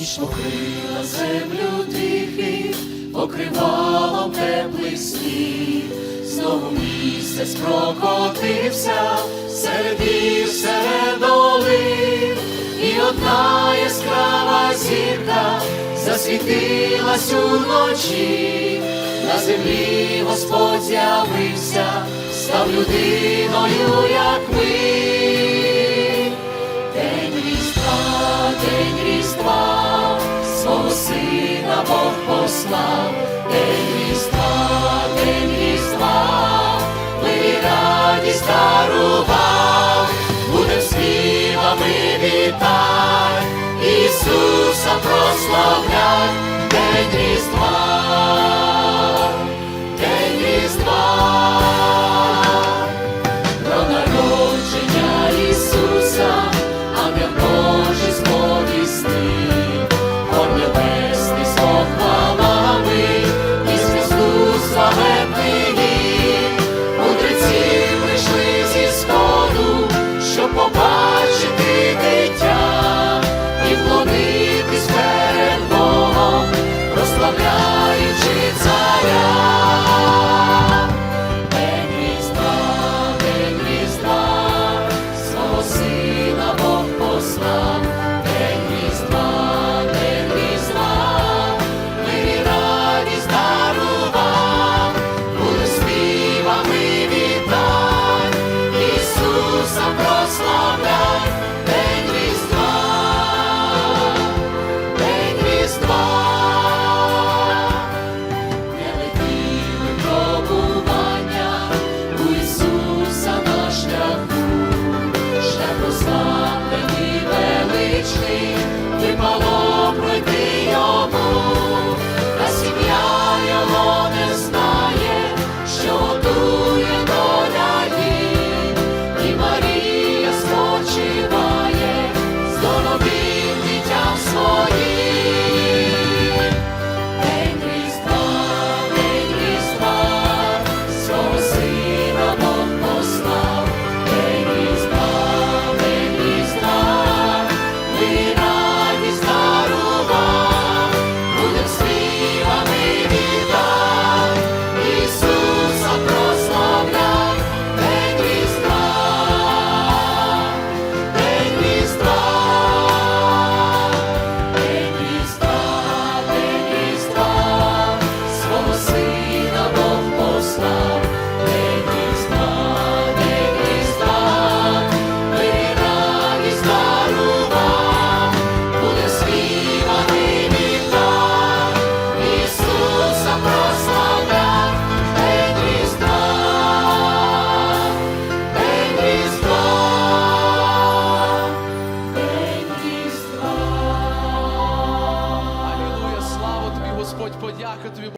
ніч покрила землю тихий, покривалом теплий сніг, знову місяць прокотився, серед гір, серед долин, і одна яскрава зірка засвітилась уночі, на землі Господь з'явився, став людиною, with you.